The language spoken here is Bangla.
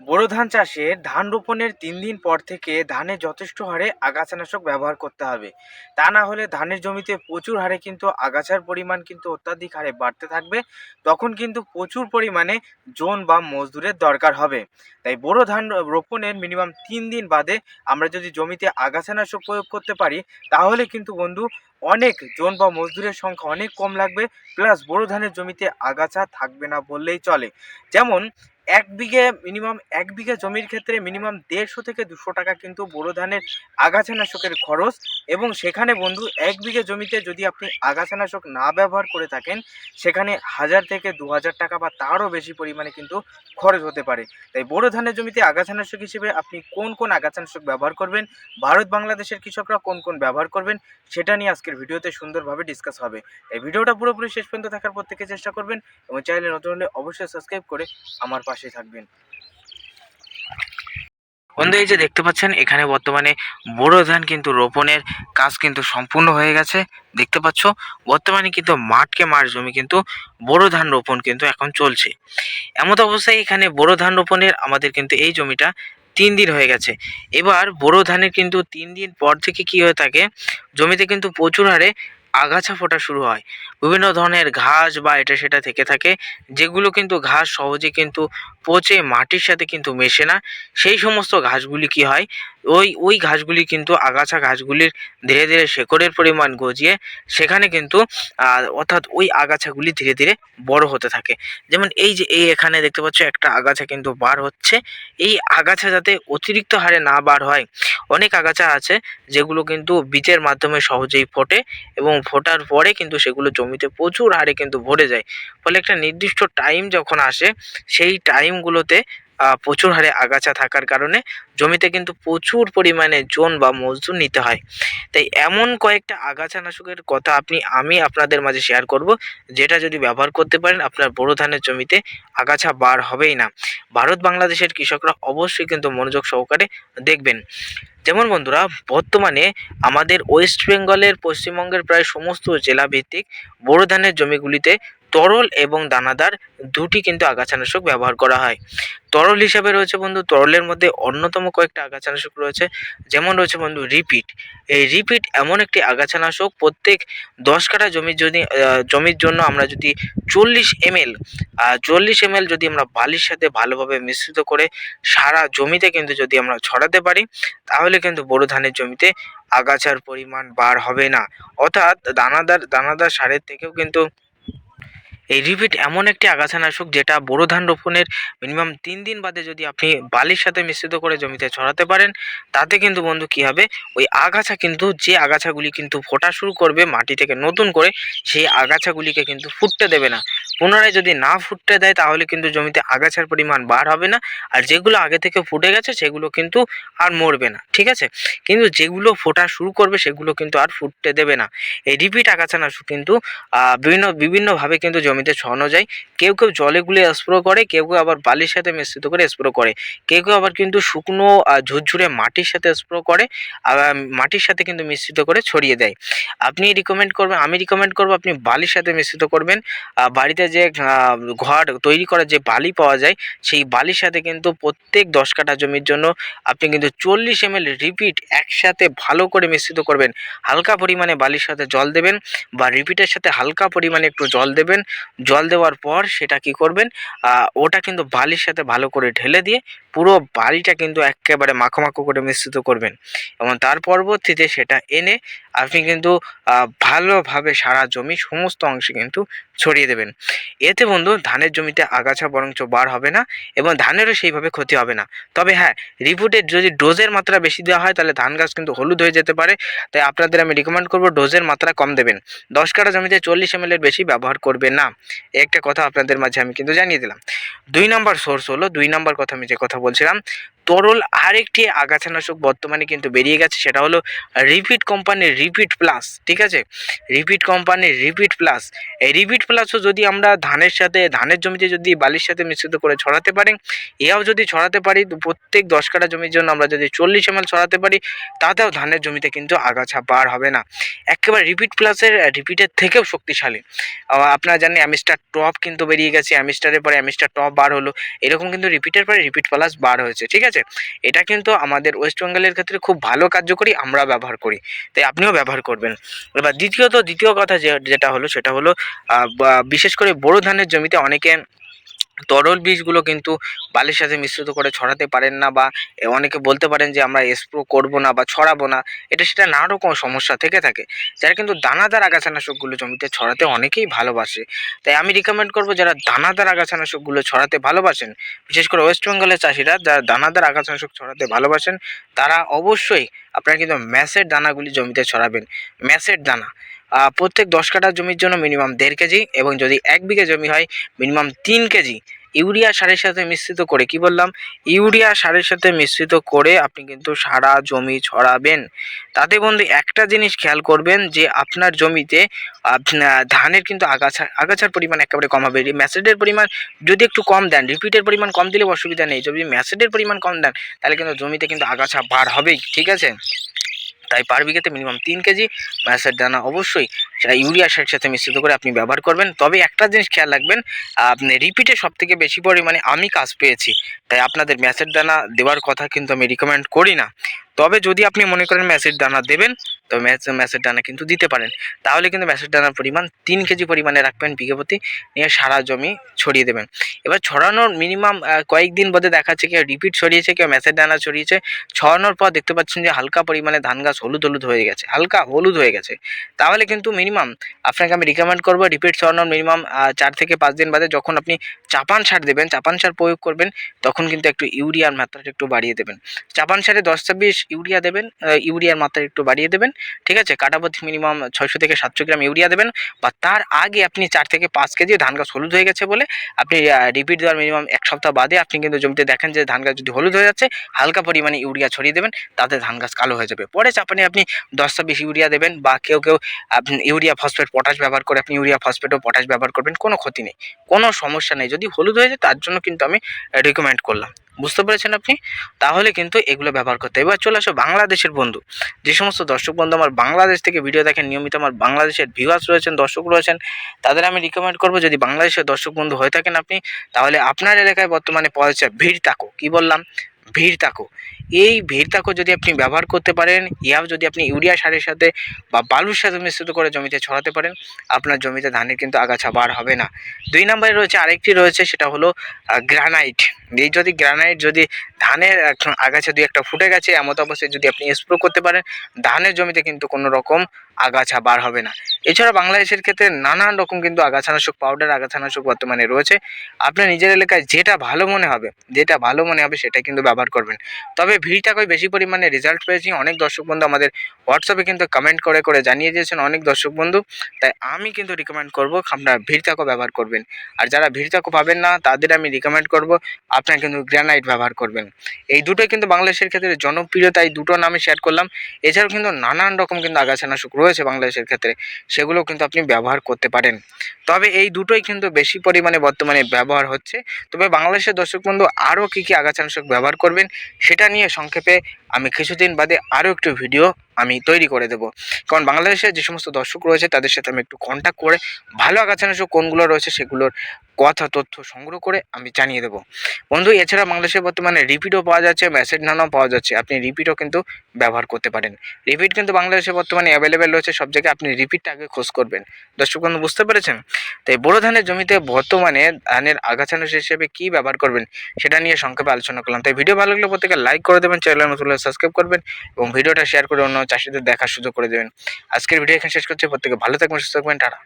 বোরো ধান চাষে ধান রোপণের তিন দিন পর থেকে ধানে যথেষ্ট হারে আগাছানাশক ব্যবহার করতে হবে। তা না হলে ধানের জমিতে প্রচুর হারে কিন্তু আগাছার পরিমাণ কিন্তু অত্যাধিক হারে বাড়তে থাকবে। তখন কিন্তু প্রচুর পরিমাণে জোন বা মজদুরের দরকার হবে। তাই বোরো ধান রোপণের মিনিমাম তিন দিন বাদে আমরা যদি জমিতে আগাছানাশক প্রয়োগ করতে পারি, তাহলে কিন্তু বন্ধু অনেক জন বা মজদুরের সংখ্যা অনেক কম লাগবে। প্লাস বোরো ধানের জমিতে আগাছা থাকবে না বললেই চলে। যেমন এক বিঘে মিনিমাম এক বিঘা জমির ক্ষেত্রে মিনিমাম দেড়শো থেকে দুশো টাকা কিন্তু বোরো ধানের আগাছানাশকের খরচ এবং সেখানে বন্ধু এক বিঘে জমিতে যদি আপনি আগাছানাশক না ব্যবহার করে থাকেন, সেখানে হাজার থেকে দু হাজার টাকা বা তারও বেশি পরিমাণে কিন্তু খরচ হতে পারে। তাই বোরো ধানের জমিতে আগাছানাশক হিসেবে আপনি কোন কোন আগাছানাশক ব্যবহার করবেন, ভারত বাংলাদেশের কৃষকরা কোন কোন ব্যবহার করবেন, সেটা নিয়ে আজকের ভিডিওতে সুন্দরভাবে ডিসকাস হবে। এই ভিডিওটা পুরোপুরি শেষ পর্যন্ত থাকার প্রত্যেকে চেষ্টা করবেন এবং চাইলে নতুন হলে অবশ্যই সাবস্ক্রাইব করে আমার পাশে থাকবেন। বন্ধু, এই যে দেখতে পাচ্ছেন, এখানে বর্তমানে বোরো ধান কিন্তু রোপণের কাজ কিন্তু সম্পূর্ণ হয়ে গেছে। দেখতে পাচ্ছ, বর্তমানে কিন্তু মাঠকে মাঠ জমি কিন্তু বোরো ধান রোপণ কিন্তু এখন চলছে। এমত অবস্থায় এখানে বোরো ধান রোপণের আমাদের কিন্তু এই জমিটা তিন দিন হয়ে গেছে। এবার বোরো ধানের কিন্তু তিন দিন পর থেকে কি হয়ে থাকে, জমিতে কিন্তু প্রচুর হারে আগাছা ফোটা শুরু হয়। বিভিন্ন ধরনের ঘাস বা এটা সেটা থেকে থাকে, যেগুলো কিন্তু ঘাস সহজে কিন্তু পচে মাটির সাথে কিন্তু মেশে না। সেই সমস্ত ঘাসগুলি কি হয়? ওই ওই ঘাসগুলি কিন্তু আগাছা ঘাসগুলির ধীরে ধীরে শেকড়ের পরিমাণ গজিয়ে সেখানে কিন্তু অর্থাৎ ওই আগাছাগুলি ধীরে ধীরে বড় হতে থাকে। যেমন এই যে, এই এখানে দেখতে পাচ্ছ একটা আগাছা কিন্তু বার হচ্ছে। এই আগাছা যাতে অতিরিক্ত হারে না বার হয়, অনেক আগাছা আছে যেগুলো কিন্তু বীজের মাধ্যমে সহজেই ফোটে এবং ফোটার পরে কিন্তু সেগুলো জমিতে প্রচুর হারে কিন্তু ভরে যায়। ফলে একটা নির্দিষ্ট টাইম যখন আসে, সেই টাইমগুলোতে প্রচুর হারে আগাছা থাকার কারণে জমিতে কিন্তু প্রচুর পরিমাণে জোন বা মজদুর নিতে হয়। তাই এমন কয়েকটা আগাছানাশকের কথা আপনি, আমি আপনাদের মাঝে শেয়ার করব, যেটা যদি ব্যবহার করতে পারেন আপনার বোরো ধানের জমিতে আগাছা বার হবেই না। ভারত বাংলাদেশের কৃষকরা অবশ্যই কিন্তু মনোযোগ সহকারে দেখবেন। যেমন বন্ধুরা, বর্তমানে আমাদের ওয়েস্ট বেঙ্গলের পশ্চিমবঙ্গের প্রায় সমস্ত জেলা ভিত্তিক বোরো ধানের জমিগুলিতে তরল এবং দানাদার দুটি কিন্তু আগাছানাশক ব্যবহার করা হয়। তরল হিসাবে রয়েছে বন্ধু, তরলের মধ্যে অন্যতম কয়েকটা আগাছানাশক রয়েছে। যেমন রয়েছে বন্ধু রিপিট। এই রিপিট এমন একটি আগাছানাশক, প্রত্যেক দশ কাঠা জমির যদি জমির জন্য আমরা যদি চল্লিশ এমএল চল্লিশ এমএল যদি আমরা বালির সাথে ভালোভাবে মিশ্রিত করে সারা জমিতে কিন্তু যদি আমরা ছড়াতে পারি, তাহলে কিন্তু বোরো ধানের জমিতে আগাছার পরিমাণ বার হবে না। অর্থাৎ দানাদার দানাদার সারের থেকেও কিন্তু এই রিপিট এমন একটি আগাছানাশক যেটা বোরো ধান রোপণের মিনিমাম তিন দিন বাদে যদি আপনি বালির সাথে মিশ্রিত করে জমিতে ছড়াতে পারেন, তাতে কিন্তু বন্ধু কি হবে? ওই আগাছা কিন্তু, যে আগাছাগুলি কিন্তু ফোটা শুরু করবে মাটি থেকে নতুন করে, সেই আগাছাগুলিকে কিন্তু ফুটতে দেবে না। পুনরায় যদি না ফুটতে দেয়, তাহলে কিন্তু জমিতে আগাছার পরিমাণ বার হবে না। আর যেগুলো আগে থেকে ফুটে গেছে, সেগুলো কিন্তু আর মরবে না, ঠিক আছে? কিন্তু যেগুলো ফোটা শুরু করবে, সেগুলো কিন্তু আর ফুটতে দেবে না। এই রিপিট আগাছানাশক কিন্তু বিভিন্ন, বিভিন্নভাবে কিন্তু জমিতে ছড়ানো যায়। কেউ কেউ জলে গুলে স্প্রে করে, কেউ কেউ আবার বালির সাথে মিশ্রিত করে স্প্রো করে। কেউ কেউ আবার কিন্তু শুকনো ঝুরঝুরে মাটির সাথে স্প্রো করে আবার মাটির সাথে কিন্তু মিশ্রিত করে ছড়িয়ে দেয়। আপনি রিকমেন্ড করবেন, আমি রিকমেন্ড করব আপনি বালির সাথে মিশ্রিত করবেন। বাড়িতে যে ঘর তৈরি করার যে বালি পাওয়া যায়, সেই বালির সাথে কিন্তু প্রত্যেক দশ কাঠা জমির জন্য আপনি কিন্তু চল্লিশ এম রিপিট একসাথে ভালো করে মিশ্রিত করবেন। হালকা পরিমাণে বালির সাথে জল দেবেন বা রিপিটের সাথে হালকা পরিমাণে একটু জল দেবেন। জল দেওয়ার পর সেটা কি করবেন? ওটা কিন্তু বালির সাথে ভালো করে ঢেলে দিয়ে পুরো বালিটা কিন্তু একেবারে মাখো করে মিশ্রিত করবেন এবং তার পরবর্তীতে সেটা এনে আপনি কিন্তু ভালোভাবে সারা জমি সমস্ত অংশে কিন্তু ছড়িয়ে দেবেন। এতে বন্ধু ধানের জমিতে আগাছা বরঞ্চ বার হবে না এবং ধানেরও সেইভাবে ক্ষতি হবে না। তবে হ্যাঁ রিপুটের যদি ডোজের মাত্রা বেশি দেওয়া হয় তাহলে ধান গাছ কিন্তু হলুদ হয়ে যেতে পারে। তাই আপনাদের আমি রিকমেন্ড করব ডোজের মাত্রা কম দেবেন। দশ কাঠা জমিতে চল্লিশ এম এর বেশি ব্যবহার করবে না। একটা কথা আপনাদের মাঝে আমি কিন্তু জানিয়ে দিলাম। দুই নম্বর সোর্স হলো, দুই নম্বর কথা আমি যে কথা বলছিলাম তরল আরেকটি আগাছানাশক বর্তমানে কিন্তু বেরিয়ে গেছে, সেটা হলো রিপিট কোম্পানির রিপিট প্লাস, ঠিক আছে? রিপিট কোম্পানির রিপিট প্লাস। এই রিপিট প্লাসও যদি আমরা ধানের সাথে, ধানের জমিতে যদি বালির সাথে মিশ্রিত করে ছড়াতে পারি এও যদি ছড়াতে পারি, প্রত্যেক দশ কাঠা জমির জন্য আমরা যদি চল্লিশ এম ছড়াতে পারি, তাতেও ধানের জমিতে কিন্তু আগাছা বার হবে না। একেবারে রিপিট প্লাসের, রিপিটের থেকেও শক্তিশালী। আপনারা জানেন অ্যামিস্টার টপ কিন্তু বেরিয়ে গেছে, অ্যামিস্টারের পরে অ্যামিস্টার টপ বার হলো, এরকম কিন্তু রিপিটের পরে রিপিট প্লাস বার হয়েছে, ঠিক আছে? এটা কিন্তু আমাদের ওয়েস্ট বেঙ্গলের ক্ষেত্রে খুব ভালো কার্যকরী, আমরা ব্যবহার করি। তাই আপনিও ব্যবহার করবেন। এবার দ্বিতীয়ত, দ্বিতীয় কথা যেটা হলো, সেটা হলো বিশেষ করে বোরো ধানের জমিতে অনেকে তরল বীজগুলো কিন্তু বালির সাথে মিশ্রিত করে ছড়াতে পারেন না বা অনেকে বলতে পারেন যে আমরা স্প্রো করব না বা ছড়াবো না, এটা সেটা নানা রকম সমস্যা থেকে থাকে। যারা কিন্তু দানাদার আগাছানাশকগুলো জমিতে ছড়াতে অনেকেই ভালোবাসে। তাই আমি রিকমেন্ড করব যারা দানাদার আগাছানাশকগুলো ছড়াতে ভালোবাসেন, বিশেষ করে ওয়েস্ট বেঙ্গলের চাষিরা যারা দানাদার আগাছানাশক ছড়াতে ভালোবাসেন, তারা অবশ্যই আপনারা কিন্তু ম্যাসের দানাগুলি জমিতে ছড়াবেন। ম্যাসের দানা প্রত্যেক দশ কাঠা জমির জন্য মিনিমাম দেড় কেজি এবং যদি এক বিঘে জমি হয় মিনিমাম তিন কেজি। ইউরিয়া সারের সাথে মিশ্রিত করে কি বললাম? ইউরিয়া সারের সাথে মিশ্রিত করে আপনি কিন্তু সারা জমি ছড়াবেন। তাতে বন্ধু একটা জিনিস খেয়াল করবেন যে আপনার জমিতে ধানের কিন্তু আগাছা, আগাছার পরিমাণ একেবারে কম হবে। ম্যাসেডের পরিমাণ যদি একটু কম দেন, রিপিটের পরিমাণ কম দিলে অসুবিধা নেই। যদি ম্যাসেডের পরিমাণ কম দেন, তাহলে কিন্তু জমিতে কিন্তু আগাছা বার হবেই, ঠিক আছে? তাই পার বিঘাতে মিনিমাম তিন কেজি ম্যাসের দানা অবশ্যই ইউরিয়া সারের সাথে মিশ্রিত করে আপনি ব্যবহার করবেন। তবে একটা জিনিস খেয়াল রাখবেন, আপনি রিপিটে সব থেকে বেশি পরিমাণে আমি কাজ পেয়েছি, তাই আপনাদের ম্যাসের দানা দেওয়ার কথা কিন্তু আমি রিকমেন্ড করি না। তবে যদি আপনি মনে করেন ম্যাসের দানা দেবেন তো ম্যাচ ম্যাসের দানা কিন্তু দিতে পারেন। তাহলে কিন্তু ম্যাসের দানার পরিমাণ তিন কেজি পরিমাণে রাখবেন বিঘে প্রতি নিয়ে সারা জমি ছড়িয়ে দেবেন। এবার ছড়ানোর মিনিমাম কয়েকদিন বাদে দেখাচ্ছে কেউ রিপিট ছড়িয়েছে, কেউ ম্যাসের দানা ছড়িয়েছে। ছড়ানোর পর দেখতে পাচ্ছেন যে হালকা পরিমাণে ধান গাছ হলুদ হলুদ হয়ে গেছে, হালকা হলুদ হয়ে গেছে। তাহলে কিন্তু মিনিমাম আপনাকে আমি রিকমেন্ড করব রিপিট ছড়ানোর মিনিমাম চার থেকে পাঁচ দিন বাদে যখন আপনি চাপান সার দেবেন, চাপান সার প্রয়োগ করবেন, তখন কিন্তু একটু ইউরিয়ার মাত্রাটা একটু বাড়িয়ে দেবেন। চাপান সারে দশ ছাব্বিশ ইউরিয়া দেবেন ইউরিয়ার মাত্রা একটু বাড়িয়ে দেবেন। ঠিক আছে? কাটাপথি মিনিমাম ছয়শো থেকে সাতশো গ্রাম ইউরিয়া দেবেন, বা তার আগে আপনি চার থেকে পাঁচ কেজি ধান গাছ হলুদ হয়ে গেছে বলে আপনি রিপিট দেওয়ার মিনিমাম এক সপ্তাহ বাদে আপনি কিন্তু জমিতে দেখেন যে ধান গাছ যদি হলুদ হয়ে যাচ্ছে, হালকা পরিমাণে ইউরিয়া ছড়িয়ে দেবেন, তাতে ধান গাছ কালো হয়ে যাবে। পরে চাপানে আপনি দশটা ছাব্বিশ ইউরিয়া দেবেন, বা কেউ কেউ আপনি ইউরিয়া ফসফেট পটাশ ব্যবহার করে আপনি ইউরিয়া ফসফেট ও পটাশ ব্যবহার করবেন, কোনো ক্ষতি নেই। কোনো সমস্যা নেই। যদি হলুদ হয়ে যায়, তার জন্য কিন্তু আমি রিকমেন্ড করলাম। বুঝতে পেরেছেন আপনি? তাহলে কিন্তু এগুলো ব্যবহার করতে। এবার চলে আসো বাংলাদেশের বন্ধু। যে সমস্ত দর্শক বন্ধু আমার বাংলাদেশ থেকে ভিডিও দেখেন, নিয়মিত আমার বাংলাদেশের ভিউয়ার্স রয়েছেন, দর্শক রয়েছেন, তাদের আমি রিকমেন্ড করব যদি বাংলাদেশের দর্শক বন্ধু হয়ে থাকেন আপনি, তাহলে আপনার এলাকায় বর্তমানে যাচ্ছে ভিড় তাকো। কী বললাম? ভিড় তাকো। এই ভিড় তাকো যদি আপনি ব্যবহার করতে পারেন, ইয়াও যদি আপনি ইউরিয়া সারের সাথে বা বালুর সাথে মিশ্রিত করে জমিতে ছড়াতে পারেন, আপনার জমিতে ধানের কিন্তু আগাছা বার হবে না। দুই নম্বরে রয়েছে আরেকটি রয়েছে, সেটা হলো গ্রানাইট এই যদি গ্রানাইট যদি ধানের আগাছা দুই একটা ফুটে গেছে, এমত অবস্থায় যদি আপনি স্প্রে করতে পারেন, ধানের জমিতে কিন্তু কোনো রকম আগাছা বার হবে না। এছাড়া বাংলাদেশের ক্ষেত্রে নানান রকম কিন্তু আগাছানাশক পাউডার আগাছানাশক বর্তমানে রয়েছে। আপনার নিজের এলাকায় যেটা ভালো মনে হবে, যেটা ভালো মনে হবে সেটা কিন্তু ব্যবহার করবেন। তবে ভিড়টাকে বেশি পরিমাণে রেজাল্ট পেয়েছি, অনেক দর্শক বন্ধু আমাদের হোয়াটসঅ্যাপে কিন্তু কমেন্ট করে করে জানিয়ে দিয়েছেন অনেক দর্শক বন্ধু। তাই আমি কিন্তু রিকমেন্ড করব আপনারা ভিড়টাকো ব্যবহার করবেন। আর যারা ভিড়টাকো পাবেন না, তাদের আমি রিকমেন্ড করব, আপনারা কিন্তু গ্রানাইট ব্যবহার করবেন। এই দুটোই কিন্তু বাংলাদেশের ক্ষেত্রে জনপ্রিয়, তাই দুটো নামে শেয়ার করলাম। এছাড়াও কিন্তু নানান রকম কিন্তু আগাছানাশক রয়েছে বাংলাদেশের ক্ষেত্রে সেগুলো কিন্তু আপনি ব্যবহার করতে পারেন। তবে এই দুটোই কিন্তু বেশি পরিমাণে বর্তমানে ব্যবহার হচ্ছে। তবে বাংলাদেশের দর্শক বন্ধু, আরও কী কী আগাছানাশক ব্যবহার করবেন, সেটা নিয়ে সংক্ষেপে আমি কিছুদিন বাদে আরও একটি ভিডিও আমি তৈরি করে দেবো। কারণ বাংলাদেশের যে সমস্ত দর্শক রয়েছে, তাদের সাথে আমি একটু কন্ট্যাক্ট করে ভালো আগাছানাশক কোনগুলো রয়েছে সেগুলোর কথা, তথ্য সংগ্রহ করে আমি জানিয়ে দেবো। বন্ধু, এছাড়া বাংলাদেশে বর্তমানে রিপিটও পাওয়া যাচ্ছে মেসেজ নানাও পাওয়া যাচ্ছে। আপনি রিপিটও কিন্তু ব্যবহার করতে পারেন। রিপিট কিন্তু বাংলাদেশে বর্তমানে অ্যাভেলেবেল রয়েছে, সব জায়গায় আপনি রিপিটটা আগে খোঁজ করবেন। দর্শক বন্ধু, বুঝতে পেরেছেন? তাই বড় ধানের জমিতে বর্তমানে ধানের আগাছানাশক হিসেবে কী ব্যবহার করবেন, সেটা নিয়ে সংক্ষেপে আলোচনা করলাম। তাই ভিডিও ভালো লাগলে প্রত্যেকে লাইক করে দেবেন চ্যানেল নতুন সাবস্ক্রাইব করবেন এবং ভিডিওটা শেয়ার করে অন্য চাষিদের দেখার সুযোগ করে দেবেন। আজকের ভিডিও এখানে শেষ করছি। প্রত্যেকে ভালো থাকবেন, সুস্থ থাকবেন। টাটা।